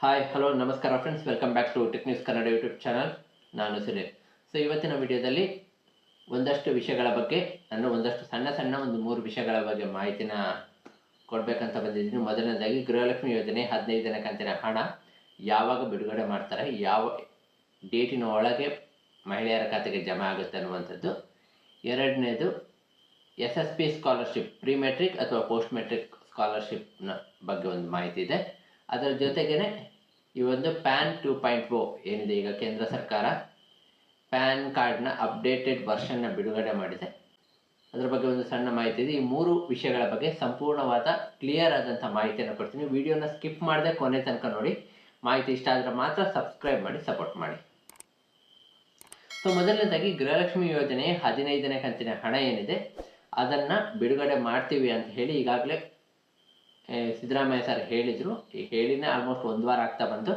Hi hello ನಮಸ್ಕಾರ friends welcome back to Technics Kannada YouTube channel ನಾನು Suresh so ಇವತ್ತಿನ ವಿಡಿಯೋದಲ್ಲಿ ಒಂದಷ್ಟು ವಿಷಯಗಳ ಬಗ್ಗೆ ನಾನು ಒಂದಷ್ಟು ಸಣ್ಣ ಸಣ್ಣ ಒಂದು ಮೂರು ವಿಷಯಗಳ ಬಗ್ಗೆ ಮಾಹಿತಿನ ಕೊಡಬೇಕಂತ ಬಂದಿದ್ದೀನಿ. ಮೊದಲನೇದಾಗಿ, ಗೃಹಲಕ್ಷ್ಮಿ ಯೋಜನೆ ಹದಿನೈದು ದಿನ ಕಂತಿನ ಹಣ ಯಾವಾಗ ಬಿಡುಗಡೆ ಮಾಡ್ತಾರೆ, ಯಾವ ಡೇಟಿನ ಒಳಗೆ ಮಹಿಳೆಯರ ಖಾತೆಗೆ ಜಮಾ ಆಗುತ್ತೆ ಅನ್ನುವಂಥದ್ದು. ಎರಡನೇದು S S P scholarship pre matric ಅಥವಾ ಪೋಸ್ಟ್ ಮೆಟ್ರಿಕ್ ಸ್ಕಾಲರ್ಶಿಪ್ನ ಬಗ್ಗೆ ಒಂದು ಮಾಹಿತಿ ಇದೆ. ಅದರ ಜೊತೆಗೇನೆ ಈ ಒಂದು ಪ್ಯಾನ್ ಟೂ ಪಾಯಿಂಟ್ ಓ ಏನಿದೆ ಈಗ ಕೇಂದ್ರ ಸರ್ಕಾರ ಪ್ಯಾನ್ ಕಾರ್ಡ್ನ ಅಪ್ಡೇಟೆಡ್ ವರ್ಷನ್ನ ಬಿಡುಗಡೆ ಮಾಡಿದೆ. ಅದರ ಬಗ್ಗೆ ಒಂದು ಸಣ್ಣ ಮಾಹಿತಿ ಇದೆ. ಈ ಮೂರು ವಿಷಯಗಳ ಬಗ್ಗೆ ಸಂಪೂರ್ಣವಾದ ಕ್ಲಿಯರ್ ಆದಂಥ ಮಾಹಿತಿಯನ್ನು ಕೊಡ್ತೀನಿ. ವಿಡಿಯೋನ ಸ್ಕಿಪ್ ಮಾಡದೆ ಕೊನೆ ತನಕ ನೋಡಿ. ಮಾಹಿತಿ ಇಷ್ಟ ಆದರೆ ಮಾತ್ರ ಸಬ್ಸ್ಕ್ರೈಬ್ ಮಾಡಿ ಸಪೋರ್ಟ್ ಮಾಡಿ. ಸೊ ಮೊದಲನೇದಾಗಿ ಗೃಹಲಕ್ಷ್ಮಿ ಯೋಜನೆ ಹದಿನೈದನೇ ಕಂತಿನ ಹಣ ಏನಿದೆ? ಅದನ್ನು ಬಿಡುಗಡೆ ಮಾಡ್ತೀವಿ ಅಂತ ಹೇಳಿ ಈಗಾಗಲೇ ಸಿದ್ದರಾಮಯ್ಯ ಸರ್ ಹೇಳಿದರು. ಈ ಹೇಳಿನೇ ಆಲ್ಮೋಸ್ಟ್ ಒಂದು ವಾರ ಆಗ್ತಾ ಬಂತು.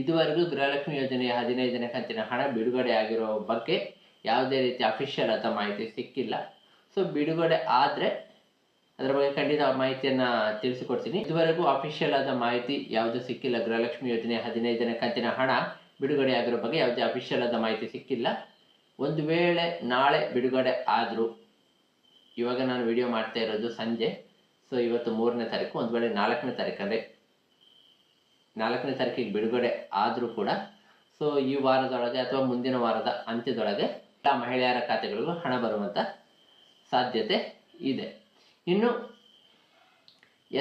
ಇದುವರೆಗೂ ಗೃಹಲಕ್ಷ್ಮಿ ಯೋಜನೆಯ ಹದಿನೈದನೇ ಕಂತಿನ ಹಣ ಬಿಡುಗಡೆ ಆಗಿರೋ ಬಗ್ಗೆ ಯಾವುದೇ ರೀತಿ ಅಫಿಷಿಯಲ್ ಆದ ಮಾಹಿತಿ ಸಿಕ್ಕಿಲ್ಲ. ಸೊ ಬಿಡುಗಡೆ ಆದರೆ ಅದರ ಬಗ್ಗೆ ಖಂಡಿತ ಮಾಹಿತಿಯನ್ನು ತಿಳಿಸಿಕೊಡ್ತೀನಿ. ಇದುವರೆಗೂ ಅಫಿಷಿಯಲ್ ಆದ ಮಾಹಿತಿ ಯಾವುದು ಸಿಕ್ಕಿಲ್ಲ. ಗೃಹಲಕ್ಷ್ಮಿ ಯೋಜನೆ ಹದಿನೈದನೇ ಕಂತಿನ ಹಣ ಬಿಡುಗಡೆ ಆಗಿರೋ ಬಗ್ಗೆ ಯಾವುದೇ ಅಫಿಷಿಯಲ್ ಆದ ಮಾಹಿತಿ ಸಿಕ್ಕಿಲ್ಲ. ಒಂದು ವೇಳೆ ನಾಳೆ ಬಿಡುಗಡೆ ಆದರೂ, ಇವಾಗ ನಾನು ವಿಡಿಯೋ ಮಾಡ್ತಾ ಇರೋದು ಸಂಜೆ ಸೊ ಇವತ್ತು ಮೂರನೇ ತಾರೀಕು, ಒಂದು ವೇಳೆ ನಾಲ್ಕನೇ ತಾರೀಕು, ಅಂದರೆ ನಾಲ್ಕನೇ ತಾರೀಕಿಗೆ ಬಿಡುಗಡೆ ಆದರೂ ಕೂಡ ಸೊ ಈ ವಾರದೊಳಗೆ ಅಥವಾ ಮುಂದಿನ ವಾರದ ಅಂತ್ಯದೊಳಗೆ ಎಲ್ಲ ಮಹಿಳೆಯರ ಖಾತೆಗಳಿಗೂ ಹಣ ಬರುವಂಥ ಸಾಧ್ಯತೆ ಇದೆ. ಇನ್ನು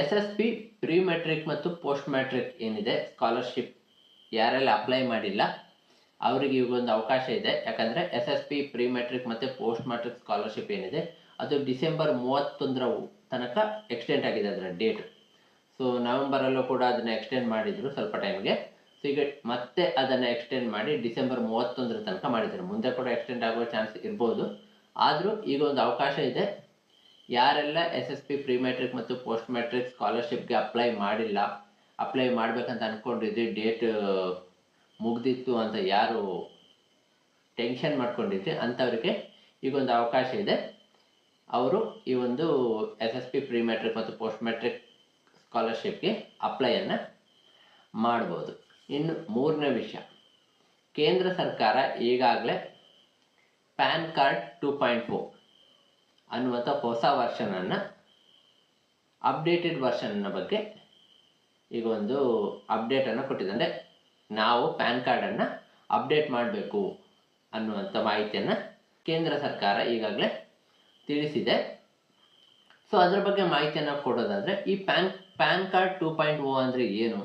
S S P pre matric ಮತ್ತು ಪೋಸ್ಟ್ ಮ್ಯಾಟ್ರಿಕ್ ಏನಿದೆ, ಸ್ಕಾಲರ್ಶಿಪ್ ಯಾರೆಲ್ಲ ಅಪ್ಲೈ ಮಾಡಿಲ್ಲ, ಅವರಿಗೆ ಈಗ ಒಂದು ಅವಕಾಶ ಇದೆ. ಯಾಕಂದರೆ S S P pre matric ಮತ್ತು ಪೋಸ್ಟ್ ಮ್ಯಾಟ್ರಿಕ್ ಸ್ಕಾಲರ್ಶಿಪ್ ಏನಿದೆ, ಅದು ಡಿಸೆಂಬರ್ ಮೂವತ್ತೊಂದರ ತನಕ ಎಕ್ಸ್ಟೆಂಡ್ ಆಗಿದೆ ಅದರ ಡೇಟ್ ಸೊ ನವೆಂಬರಲ್ಲೂ ಕೂಡ ಅದನ್ನು ಎಕ್ಸ್ಟೆಂಡ್ ಮಾಡಿದರು ಸ್ವಲ್ಪ ಟೈಮ್ಗೆ ಸೊ ಈಗ ಮತ್ತೆ ಅದನ್ನು ಎಕ್ಸ್ಟೆಂಡ್ ಮಾಡಿ ಡಿಸೆಂಬರ್ ಮೂವತ್ತೊಂದರ ತನಕ ಮಾಡಿದ್ದಾರೆ. ಮುಂದೆ ಕೂಡ ಎಕ್ಸ್ಟೆಂಡ್ ಆಗುವ ಚಾನ್ಸ್ ಇರ್ಬೋದು. ಆದರೂ ಈಗ ಒಂದು ಅವಕಾಶ ಇದೆ. ಯಾರೆಲ್ಲ S S P pre matric ಮತ್ತು ಪೋಸ್ಟ್ ಮ್ಯಾಟ್ರಿಕ್ ಸ್ಕಾಲರ್ಶಿಪ್ಗೆ ಅಪ್ಲೈ ಮಾಡಿಲ್ಲ ಅಪ್ಲೈ ಮಾಡಬೇಕಂತ ಅಂದ್ಕೊಂಡಿದ್ರಿ ಡೇಟ್ ಮುಗ್ದಿತ್ತು ಅಂತ ಯಾರು ಟೆನ್ಷನ್ ಮಾಡ್ಕೊಂಡಿದ್ರಿ ಅಂಥವ್ರಿಗೆ ಈಗ ಒಂದು ಅವಕಾಶ ಇದೆ. ಅವರು ಈ ಒಂದು S S P pre matric ಮತ್ತು ಪೋಸ್ಟ್ ಮೆಟ್ರಿಕ್ ಸ್ಕಾಲರ್ಶಿಪ್ಗೆ ಅಪ್ಲೈಯನ್ನು ಮಾಡ್ಬೋದು. ಇನ್ನು ಮೂರನೇ ವಿಷಯ. ಕೇಂದ್ರ ಸರ್ಕಾರ ಈಗಾಗಲೇ PAN card two point four ಅನ್ನುವಂಥ ಹೊಸ ವರ್ಷನನ್ನು ಅಪ್ಡೇಟೆಡ್ ವರ್ಷನ್ನ ಬಗ್ಗೆ ಈಗ ಒಂದು ಅಪ್ಡೇಟನ್ನು ಕೊಟ್ಟಿದೆ. ಅಂದರೆ ನಾವು ಪ್ಯಾನ್ ಕಾರ್ಡನ್ನು ಅಪ್ಡೇಟ್ ಮಾಡಬೇಕು ಅನ್ನುವಂಥ ಮಾಹಿತಿಯನ್ನು ಕೇಂದ್ರ ಸರ್ಕಾರ ಈಗಾಗಲೇ ತಿಳಿಸಿದೆ. ಸೊ ಅದರ ಬಗ್ಗೆ ಮಾಹಿತಿಯನ್ನು ಕೊಡೋದಾದರೆ, ಈ PAN PAN card two point O ಅಂದರೆ ಏನು?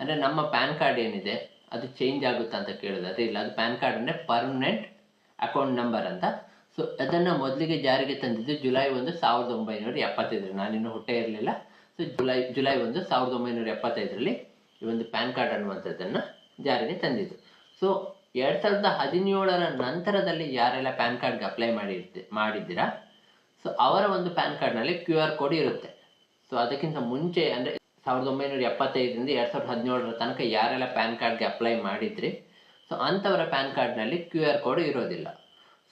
ಅಂದರೆ ನಮ್ಮ ಪ್ಯಾನ್ ಕಾರ್ಡ್ ಏನಿದೆ, ಅದು ಚೇಂಜ್ ಆಗುತ್ತಾ ಅಂತ ಕೇಳಿದ್ರೆ ಇಲ್ಲ, ಅದು ಪ್ಯಾನ್ ಕಾರ್ಡ್ ಅಂದರೆ ಪರ್ಮನೆಂಟ್ ಅಕೌಂಟ್ ನಂಬರ್ ಅಂತ. ಸೊ ಅದನ್ನು ಮೊದಲಿಗೆ ಜಾರಿಗೆ ತಂದಿದ್ದು ಜುಲೈ ಒಂದು ಸಾವಿರದ ಒಂಬೈನೂರ ಎಪ್ಪತ್ತೈದರಲ್ಲಿ. ನಾನಿನ್ನೂ ಹುಟ್ಟೆ ಇರಲಿಲ್ಲ. ಸೊ ಜುಲೈ ಜುಲೈ ಒಂದು ಸಾವಿರದ ಒಂಬೈನೂರ ಎಪ್ಪತ್ತೈದರಲ್ಲಿ ಈ ಒಂದು ಪ್ಯಾನ್ ಕಾರ್ಡ್ ಅನ್ನುವಂಥದ್ದನ್ನು ಜಾರಿಗೆ ತಂದಿದ್ದು. ಸೊ ಎರಡು ಸಾವಿರದ ಹದಿನೇಳರ ನಂತರದಲ್ಲಿ ಯಾರೆಲ್ಲ ಪ್ಯಾನ್ ಕಾರ್ಡ್ಗೆ ಅಪ್ಲೈ ಮಾಡಿರ್ತಿ ಮಾಡಿದ್ದೀರಾ? ಸೊ ಅವರ ಒಂದು ಪ್ಯಾನ್ ಕಾರ್ಡ್ನಲ್ಲಿ ಕ್ಯೂ ಆರ್ ಕೋಡ್ ಇರುತ್ತೆ. ಸೊ ಅದಕ್ಕಿಂತ ಮುಂಚೆ ಅಂದರೆ ಸಾವಿರದ ಒಂಬೈನೂರ ಎಪ್ಪತ್ತೈದರಿಂದ ಎರಡು ಸಾವಿರದ ಹದಿನೇಳರ ತನಕ ಯಾರೆಲ್ಲ ಪ್ಯಾನ್ ಕಾರ್ಡ್ಗೆ ಅಪ್ಲೈ ಮಾಡಿದ್ರಿ, ಸೊ ಅಂಥವರ ಪ್ಯಾನ್ ಕಾರ್ಡ್ನಲ್ಲಿ ಕ್ಯೂ ಆರ್ ಕೋಡ್ ಇರೋದಿಲ್ಲ.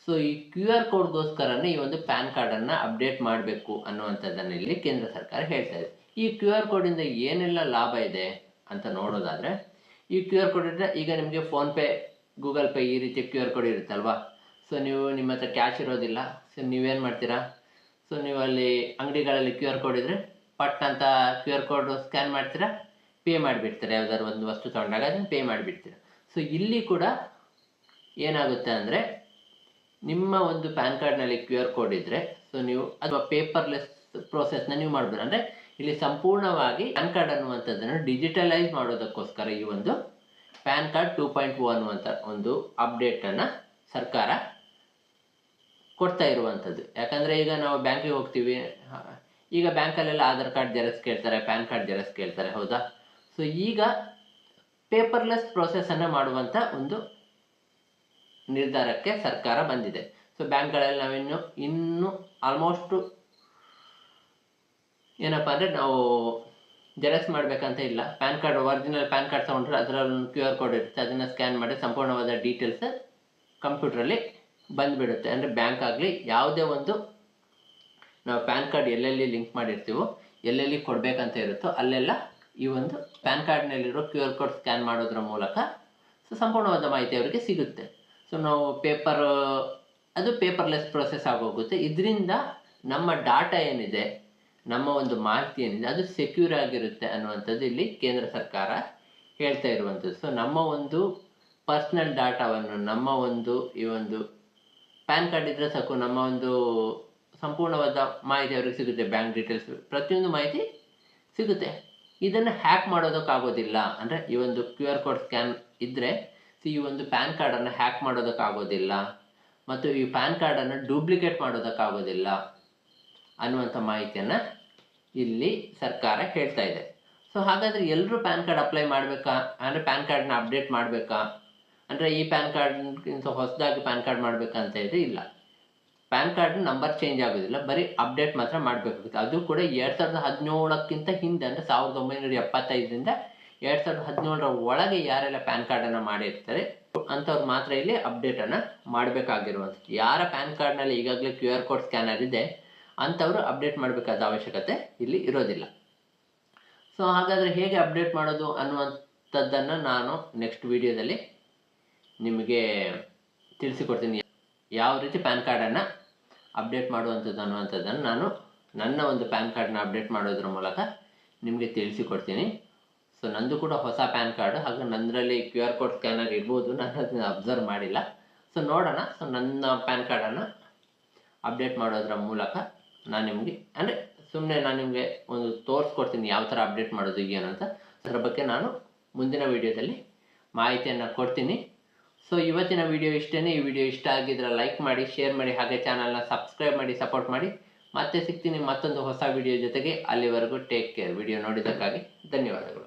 ಸೊ ಈ ಕ್ಯೂ ಆರ್ ಕೋಡ್ಗೋಸ್ಕರನೇ ಈ ಒಂದು ಪ್ಯಾನ್ ಕಾರ್ಡನ್ನು ಅಪ್ಡೇಟ್ ಮಾಡಬೇಕು ಅನ್ನುವಂಥದ್ದನ್ನು ಇಲ್ಲಿ ಕೇಂದ್ರ ಸರ್ಕಾರ ಹೇಳ್ತಾ ಇದೆ. ಈ ಕ್ಯೂ ಆರ್ ಕೋಡಿಂದ ಏನೆಲ್ಲ ಲಾಭ ಇದೆ ಅಂತ ನೋಡೋದಾದರೆ, ಈ ಕ್ಯೂ ಆರ್ ಕೋಡ್ ಇದ್ದರೆ ಈಗ ನಿಮಗೆ ಫೋನ್ಪೇ ಗೂಗಲ್ ಪೇ ಈ ರೀತಿ ಕ್ಯೂ ಆರ್ ಕೋಡ್ ಇರುತ್ತಲ್ವಾ? ಸೊ ನೀವು ನಿಮ್ಮ ಹತ್ರ ಕ್ಯಾಶ್ ಇರೋದಿಲ್ಲ. ಸೊ ನೀವೇನು ಮಾಡ್ತೀರಾ? ಸೊ ನೀವು ಅಲ್ಲಿ ಅಂಗಡಿಗಳಲ್ಲಿ ಕ್ಯೂ ಆರ್ ಕೋಡ್ ಇದ್ದರೆ ಪಟ್ ಅಂತ ಕ್ಯೂ ಆರ್ ಕೋಡ್ ಸ್ಕ್ಯಾನ್ ಮಾಡ್ತೀರಾ? ಪೇ ಮಾಡಿಬಿಡ್ತೀರಾ? ಯಾವ್ದಾದ್ರು ಒಂದು ವಸ್ತು ತೊಗೊಂಡಾಗ ಅದನ್ನು ಪೇ ಮಾಡಿಬಿಡ್ತೀರಾ? ಸೊ ಇಲ್ಲಿ ಕೂಡ ಏನಾಗುತ್ತೆ ಅಂದರೆ ನಿಮ್ಮ ಒಂದು ಪ್ಯಾನ್ ಕಾರ್ಡ್ನಲ್ಲಿ ಕ್ಯೂ ಆರ್ ಕೋಡ್ ಇದ್ದರೆ ಸೊ ನೀವು ಅಥವಾ ಪೇಪರ್ಲೆಸ್ ಪ್ರೋಸೆಸ್ನ ನೀವು ಮಾಡ್ಬೋದು. ಅಂದರೆ ಇಲ್ಲಿ ಸಂಪೂರ್ಣವಾಗಿ ಪ್ಯಾನ್ ಕಾರ್ಡ್ ಅನ್ನುವಂಥದ್ದನ್ನು ಡಿಜಿಟಲೈಸ್ ಮಾಡೋದಕ್ಕೋಸ್ಕರ ಈ ಒಂದು ಪ್ಯಾನ್ ಕಾರ್ಡ್ ಟೂ ಪಾಯಿಂಟ್ ಒಂದು ಅಪ್ಡೇಟನ್ನು ಸರ್ಕಾರ ಕೊಡ್ತಾ ಇರುವಂಥದ್ದು. ಯಾಕಂದರೆ ಈಗ ನಾವು ಬ್ಯಾಂಕಿಗೆ ಹೋಗ್ತೀವಿ. ಈಗ ಬ್ಯಾಂಕಲ್ಲೆಲ್ಲ ಆಧಾರ್ ಕಾರ್ಡ್ ಜೆರಾಕ್ಸ್ ಕೇಳ್ತಾರೆ, ಪ್ಯಾನ್ ಕಾರ್ಡ್ ಜೆರಾಕ್ಸ್ ಕೇಳ್ತಾರೆ, ಹೌದಾ? ಸೊ ಈಗ ಪೇಪರ್ಲೆಸ್ ಪ್ರೋಸೆಸನ್ನು ಮಾಡುವಂಥ ಒಂದು ನಿರ್ಧಾರಕ್ಕೆ ಸರ್ಕಾರ ಬಂದಿದೆ. ಸೊ ಬ್ಯಾಂಕ್ಗಳಲ್ಲಿ ನಾವಿನ್ನು ಇನ್ನೂ ಆಲ್ಮೋಸ್ಟು ಏನಪ್ಪ ಅಂದರೆ ನಾವು ಜೆರಾಕ್ಸ್ ಮಾಡಬೇಕಂತ ಇಲ್ಲ. PAN card, original PAN card ತೊಗೊಂಡ್ರೆ ಅದರಲ್ಲಿ ಕ್ಯೂ ಆರ್ ಕೋಡ್ ಇರುತ್ತೆ. ಅದನ್ನು ಸ್ಕ್ಯಾನ್ ಮಾಡಿ ಸಂಪೂರ್ಣವಾದ ಡೀಟೇಲ್ಸ್ ಕಂಪ್ಯೂಟ್ರಲ್ಲಿ ಬಂದುಬಿಡುತ್ತೆ. ಅಂದರೆ ಬ್ಯಾಂಕ್ ಆಗಲಿ ಯಾವುದೇ ಒಂದು ನಾವು ಪ್ಯಾನ್ ಕಾರ್ಡ್ ಎಲ್ಲೆಲ್ಲಿ ಲಿಂಕ್ ಮಾಡಿರ್ತೀವೋ, ಎಲ್ಲೆಲ್ಲಿ ಕೊಡಬೇಕಂತ ಇರುತ್ತೋ, ಅಲ್ಲೆಲ್ಲ ಈ ಒಂದು ಪ್ಯಾನ್ ಕಾರ್ಡ್ನಲ್ಲಿರೋ ಕ್ಯೂ ಆರ್ ಕೋಡ್ ಸ್ಕ್ಯಾನ್ ಮಾಡೋದ್ರ ಮೂಲಕ ಸೊ ಸಂಪೂರ್ಣವಾದ ಮಾಹಿತಿ ಅವರಿಗೆ ಸಿಗುತ್ತೆ. ಸೊ ನಾವು ಪೇಪರ್, ಅದು ಪೇಪರ್ಲೆಸ್ ಪ್ರೊಸೆಸ್ ಆಗೋಗುತ್ತೆ. ಇದರಿಂದ ನಮ್ಮ ಡಾಟಾ ಏನಿದೆ, ನಮ್ಮ ಒಂದು ಮಾಹಿತಿ ಏನಿದೆ, ಅದು ಸೆಕ್ಯೂರ್ ಆಗಿರುತ್ತೆ ಅನ್ನುವಂಥದ್ದು ಇಲ್ಲಿ ಕೇಂದ್ರ ಸರ್ಕಾರ ಹೇಳ್ತಾ ಇರುವಂಥದ್ದು. ಸೊ ನಮ್ಮ ಒಂದು ಪರ್ಸ್ನಲ್ ಡಾಟಾವನ್ನು, ನಮ್ಮ ಒಂದು ಈ ಒಂದು ಪ್ಯಾನ್ ಕಾರ್ಡ್ ಇದ್ರೆ ಸಾಕು, ನಮ್ಮ ಒಂದು ಸಂಪೂರ್ಣವಾದ ಮಾಹಿತಿ ಅವರಿಗೆ ಸಿಗುತ್ತೆ ಬ್ಯಾಂಕ್ ಡೀಟೇಲ್ಸ್ ಪ್ರತಿಯೊಂದು ಮಾಹಿತಿ ಸಿಗುತ್ತೆ. ಇದನ್ನು ಹ್ಯಾಕ್ ಮಾಡೋದಕ್ಕಾಗೋದಿಲ್ಲ. ಅಂದರೆ ಈ ಒಂದು ಕ್ಯೂ ಆರ್ ಕೋಡ್ ಸ್ಕ್ಯಾನ್ ಇದ್ದರೆ ಈ ಒಂದು ಪ್ಯಾನ್ ಕಾರ್ಡನ್ನು ಹ್ಯಾಕ್ ಮಾಡೋದಕ್ಕಾಗೋದಿಲ್ಲ. ಮತ್ತು ಈ ಪ್ಯಾನ್ ಕಾರ್ಡನ್ನು ಡೂಪ್ಲಿಕೇಟ್ ಮಾಡೋದಕ್ಕಾಗೋದಿಲ್ಲ ಅನ್ನುವಂಥ ಮಾಹಿತಿಯನ್ನು ಇಲ್ಲಿ ಸರ್ಕಾರ ಹೇಳ್ತಾ ಇದೆ. ಸೊ ಹಾಗಾದರೆ ಎಲ್ಲರೂ ಪ್ಯಾನ್ ಕಾರ್ಡ್ ಅಪ್ಲೈ ಮಾಡಬೇಕಾ? ಅಂದರೆ ಪ್ಯಾನ್ ಕಾರ್ಡ್ನ ಅಪ್ಡೇಟ್ ಮಾಡಬೇಕಾ? ಅಂದರೆ ಈ ಪ್ಯಾನ್ ಕಾರ್ಡ್ಗಿಂತ ಹೊಸದಾಗಿ ಪ್ಯಾನ್ ಕಾರ್ಡ್ ಮಾಡಬೇಕಂತ ಇದೆ ಇಲ್ಲ. ಪ್ಯಾನ್ ಕಾರ್ಡ್ ನಂಬರ್ ಚೇಂಜ್ ಆಗೋದಿಲ್ಲ, ಬರೀ ಅಪ್ಡೇಟ್ ಮಾತ್ರ ಮಾಡಬೇಕಾಗುತ್ತೆ. ಅದು ಕೂಡ ಎರಡು ಸಾವಿರದ ಹದಿನೇಳಕ್ಕಿಂತ ಹಿಂದೆ, ಅಂದರೆ ಸಾವಿರದ ಒಂಬೈನೂರ ಎಪ್ಪತ್ತೈದರಿಂದ ಎರಡು ಸಾವಿರದ ಹದಿನೇಳರ ಒಳಗೆ ಯಾರೆಲ್ಲ ಪ್ಯಾನ್ ಕಾರ್ಡನ್ನು ಮಾಡಿರ್ತಾರೆ, ಅಂಥವ್ರು ಮಾತ್ರ ಇಲ್ಲಿ ಅಪ್ಡೇಟನ್ನು ಮಾಡಬೇಕಾಗಿರುವಂಥದ್ದು. ಯಾರ ಪ್ಯಾನ್ ಕಾರ್ಡ್ನಲ್ಲಿ ಈಗಾಗಲೇ ಕ್ಯೂ ಆರ್ ಕೋಡ್ ಸ್ಕ್ಯಾನರ್ ಇದೆ ಅಂಥವರು ಅಪ್ಡೇಟ್ ಮಾಡಬೇಕಾದ ಅವಶ್ಯಕತೆ ಇಲ್ಲಿ ಇರೋದಿಲ್ಲ. ಸೊ ಹಾಗಾದರೆ ಹೇಗೆ ಅಪ್ಡೇಟ್ ಮಾಡೋದು ಅನ್ನುವಂಥದ್ದನ್ನು ನಾನು ನೆಕ್ಸ್ಟ್ ವಿಡಿಯೋದಲ್ಲಿ ನಿಮಗೆ ತಿಳಿಸಿಕೊಡ್ತೀನಿ. ಯಾವ ರೀತಿ ಪ್ಯಾನ್ ಕಾರ್ಡನ್ನು ಅಪ್ಡೇಟ್ ಮಾಡುವಂಥದ್ದು ಅನ್ನುವಂಥದ್ದನ್ನು ನಾನು ನನ್ನ ಒಂದು ಪ್ಯಾನ್ ಕಾರ್ಡನ್ನ ಅಪ್ಡೇಟ್ ಮಾಡೋದ್ರ ಮೂಲಕ ನಿಮಗೆ ತಿಳಿಸಿಕೊಡ್ತೀನಿ. ಸೊ, ನಂದು ಕೂಡ ಹೊಸ ಪ್ಯಾನ್ ಕಾರ್ಡು ಹಾಗೆ ನಂದರಲ್ಲಿ ಕ್ಯೂ ಆರ್ ಕೋಡ್ ಸ್ಕ್ಯಾನರ್ ಇರ್ಬೋದು ನಾನು ಅದನ್ನ ಅಬ್ಸರ್ವ್ ಮಾಡಿಲ್ಲ. ಸೊ, ನೋಡೋಣ. ಸೊ, ನನ್ನ ಪ್ಯಾನ್ ಕಾರ್ಡನ್ನು ಅಪ್ಡೇಟ್ ಮಾಡೋದ್ರ ಮೂಲಕ ನಾನು ನಿಮಗೆ, ಅಂದರೆ ಸುಮ್ಮನೆ ನಾನು ನಿಮಗೆ ಒಂದು ತೋರಿಸ್ಕೊಡ್ತೀನಿ ಯಾವ ಥರ ಅಪ್ಡೇಟ್ ಮಾಡೋದು ಏನು ಅಂತ ಅದರ ಬಗ್ಗೆ ನಾನು ಮುಂದಿನ ವಿಡಿಯೋದಲ್ಲಿ ಮಾಹಿತಿಯನ್ನು ಕೊಡ್ತೀನಿ. ಸೊ ಇವತ್ತಿನ ವಿಡಿಯೋ ಇಷ್ಟೇ ಈ ವಿಡಿಯೋ ಇಷ್ಟ ಆಗಿದ್ರೆ ಲೈಕ್ ಮಾಡಿ ಶೇರ್ ಮಾಡಿ, ಹಾಗೆ ಚಾನಲ್ನ ಸಬ್ಸ್ಕ್ರೈಬ್ ಮಾಡಿ ಸಪೋರ್ಟ್ ಮಾಡಿ. ಮತ್ತೆ ಸಿಗ್ತೀನಿ ಮತ್ತೊಂದು ಹೊಸ ವಿಡಿಯೋ ಜೊತೆಗೆ. ಅಲ್ಲಿವರೆಗೂ ಟೇಕ್ ಕೇರ್ ವಿಡಿಯೋ ನೋಡಿದ್ದಕ್ಕಾಗಿ ಧನ್ಯವಾದಗಳು.